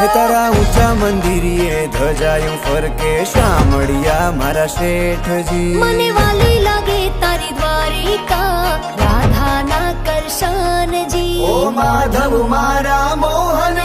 હે તારા ઊંચા મંદિરીએ ધજાયું ફરકે શામળિયા મારા શેઠજી. મને વાલી લાગે તારી દ્વારિકા રાધાના કરશાનજી. ઓ માધવ મારા મોહન